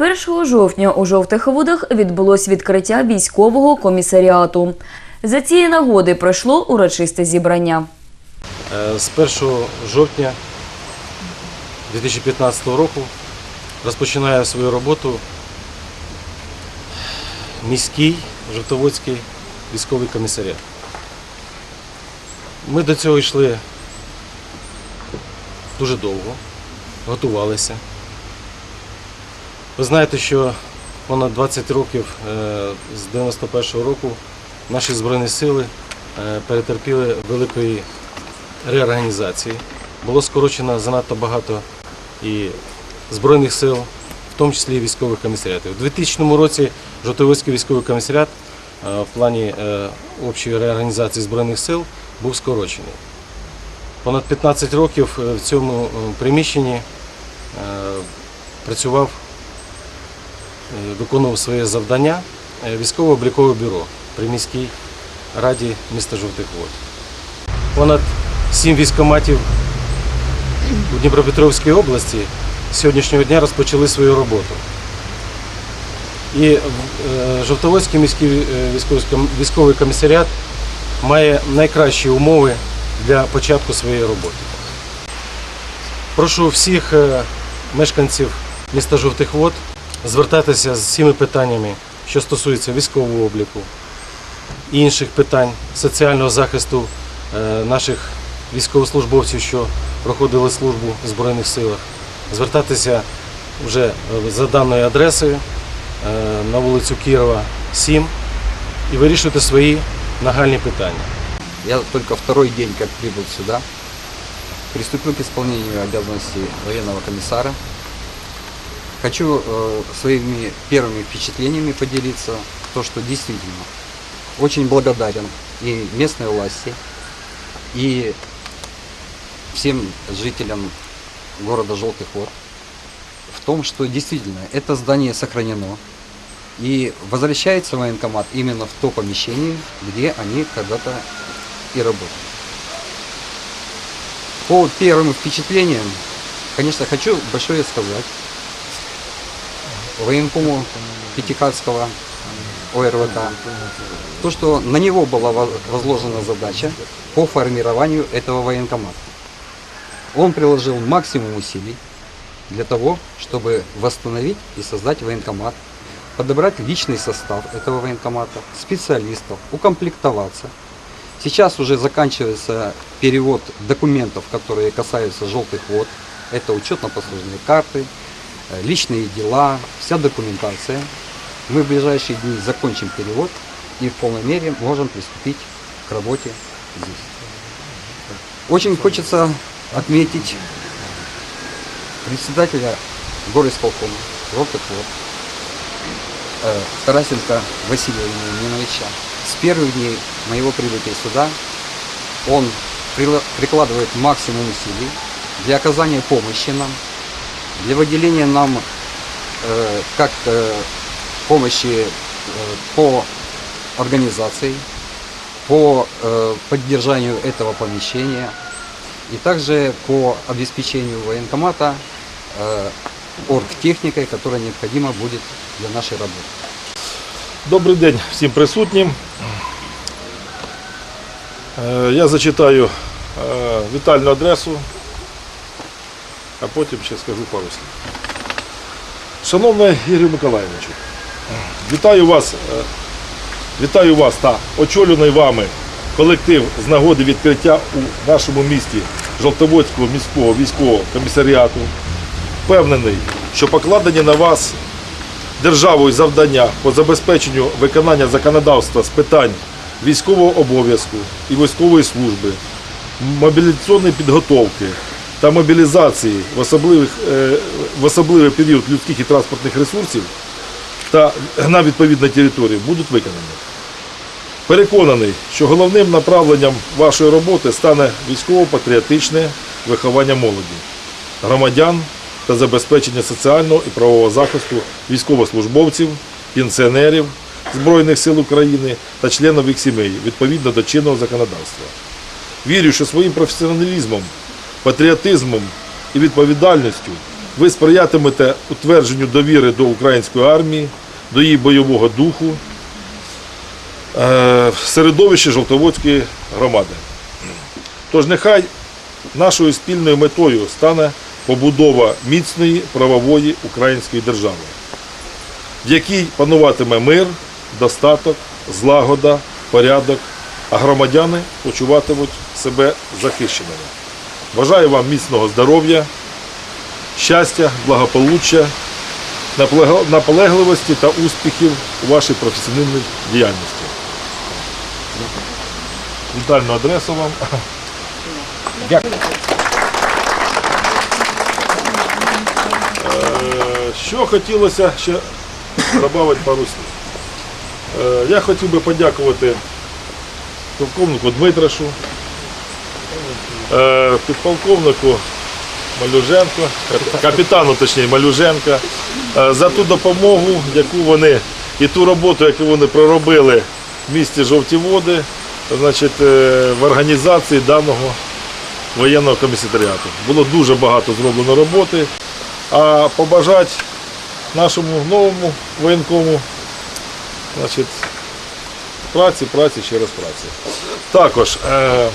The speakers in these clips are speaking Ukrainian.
1 жовтня у жовтих водах відбулось відкриття військового комісаріату. За цієї нагоди пройшло урочисте зібрання. Е, З 1 жовтня 2015 року розпочинає свою роботу міський Жовтоводський військовий комісаріат. Ми до цього йшли дуже довго, готувалися. Ви знаєте, що понад 20 років е, з 91-го року наші Збройні сили е, перетерпіли великої реорганізації. Було скорочено занадто багато і Збройних сил, в тому числі і військових комісаріатів. У 2000 році Жовтоводський військовий комісаріат е, в плані общої реорганізації Збройних сил був скорочений. Понад 15 років в цьому приміщенні працював, виконував своє завдання е, військово-облікове бюро при міській раді міста Жовтих Вод понад сім військоматів у Дніпропетровській області сьогоднішнього дня розпочали свою роботу. І е, Жовтоводський міський е, військовий комісаріат має найкращі умови для початку своєї роботи. Прошу всіх е, мешканців міста Жовтих Вод звертатися з всіми питаннями, що стосуються військового обліку, інших питань соціального захисту е, наших військовослужбовців, що проходили службу в Збройних силах, звертатися вже е, за даною адресою е, на вулицю Кірова, 7 і вирішувати свої нагальні питання. Я только второй день, как прибыл сюда, приступил к исполнению обязанностей военного комиссара. Хочу э, своими первыми впечатлениями поделиться, то, что действительно очень благодарен и местной власти, и всем жителям города Желтых Вод в том, что действительно это здание сохранено, и возвращается военкомат именно в то помещение, где они когда-то и работают. По первым впечатлениям, конечно, хочу большое сказать военкому Пятихатского ОРВК, то, что на него была воз- возложена задача по формированию этого военкомата. Он приложил максимум усилий для того, чтобы восстановить и создать военкомат, подобрать личный состав этого военкомата, специалистов, укомплектоваться. Сейчас уже заканчивается перевод документов, которые касаются желтых вод. Это учетно-послужные карты, личные дела, вся документация. Мы в ближайшие дни закончим перевод и в полной мере можем приступить к работе здесь. Очень хочется отметить председателя горисполкома желтых вод э, Тарасенко Василия Емельяновича. С первых дней моего прибытия сюда он прикладывает максимум усилий для оказания помощи нам, для выделения нам э, как э, помощи э, по организации, по э, поддержанию этого помещения и также по обеспечению военкомата э, оргтехникой, которая необходима будет для нашей работы. Добрий день всім присутнім. Е, Я зачитаю е, вітальну адресу, а потім ще скажу пару слів. Шановний Ігор Миколаївичу, вітаю вас, е, вітаю вас та очолюний вами колектив з нагоди відкриття у нашому місті Жовтоводського міського військового комісаріату. Впевнений, що покладені на вас державою завдання по забезпеченню виконання законодавства з питань військового обов'язку і військової служби, мобілізаційної підготовки та мобілізації в, особливих, е, в особливий період людських і транспортних ресурсів та на відповідній території будуть виконані. Переконаний, що головним направленням вашої роботи стане військово-патріотичне виховання молоді, громадян та забезпечення соціального і правового захисту військовослужбовців, пенсіонерів Збройних сил України та членів їх сімей відповідно до чинного законодавства. Вірю, що своїм професіоналізмом, патріотизмом і відповідальністю ви сприятимете утвердженню довіри до української армії, до її бойового духу е, в середовищі Жовтоводської громади. Тож нехай нашою спільною метою стане побудова міцної правової української держави, в якій пануватиме мир, достаток, злагода, порядок, а громадяни почуватимуть себе захищеними. Бажаю вам міцного здоров'я, щастя, благополуччя, наполегливості та успіхів у вашій професійній діяльності. Вітальну адресу вам. Е, Що хотілося ще додати пару слів. Е, Я хотів би подякувати полковнику Дмитрашу, підполковнику Малюженко, капітану точніше Малюженка, е, за ту допомогу, яку вони і ту роботу, яку вони проробили в місті Жовті Води, значить, е, в організації даного воєнного комісаріату. Було дуже багато зроблено роботи. А побажати нашому новому воєнкому значить, праці, праці через праці. Також е,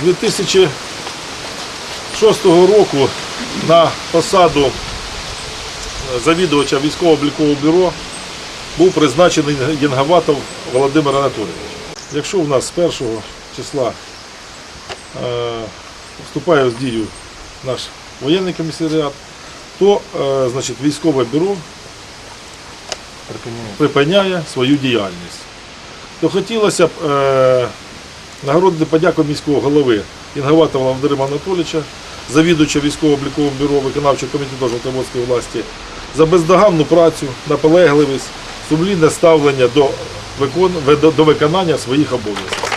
з 2006 року на посаду завідувача військово-облікового бюро був призначений Єнгаватов Володимир Анатолійович. Якщо у нас з першого числа е, вступає в дію наш воєнний комісаріат, то е, значить, військове бюро припиняє свою діяльність. То хотілося б е, нагородити подяку міського голови Інгаватова Володимира Анатолійовича, завідувача військово-облікового бюро виконавчого комітету Жовтоводської власті за бездоганну працю, наполегливість, сумлінне ставлення до, викон... до, виконання своїх обов'язків.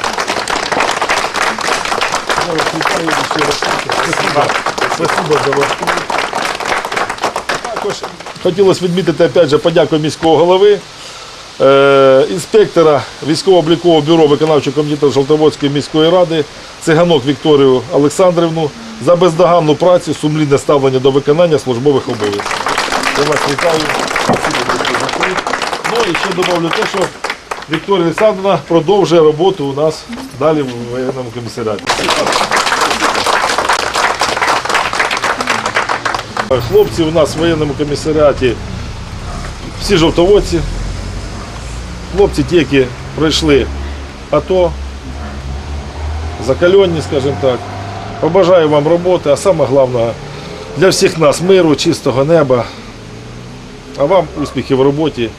Також хотілося відмітити опять же, подяку міського голови, інспектора військово-облікового бюро виконавчого комітету Жолтоводської міської ради, циганок Вікторію Олександрівну за бездоганну працю, сумлінне ставлення до виконання службових обов'язків. Я вас вітаю. Ну і ще добавлю те, що Вікторія Олександровна продовжує роботу у нас далі в воєнному комісаріаті. Хлопці у нас в воєнному комісаріаті всі жовтоводці. Хлопці ті, які пройшли АТО, закальонні, скажімо так. Побажаю вам роботи, а саме головне для всіх нас миру, чистого неба. А вам успіхів в роботі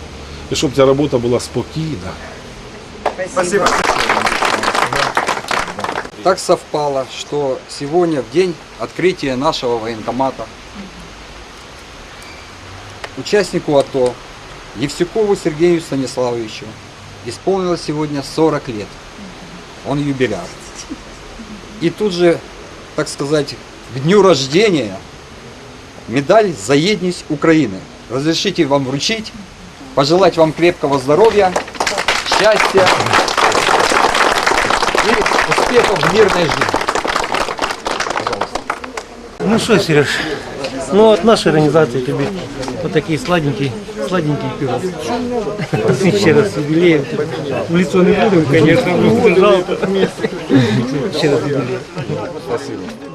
і щоб ця робота була спокійна. Так совпало, что сегодня в день открытия нашего военкомата участнику АТО Евсюкову Сергею Станиславовичу исполнилось сегодня 40 лет. Он юбиляр. И тут же, так сказать, к дню рождения медаль «За едность Украины». Разрешите вам вручить, пожелать вам крепкого здоровья, счастья и успехов в мирной жизни. Ну что, Сереж, ну от нашей организации тебе вот такие сладенькие, сладенькие пирог. Еще раз юбилеем. В лицо не будем, конечно, но жалко. Еще раз с юбилеем. Спасибо.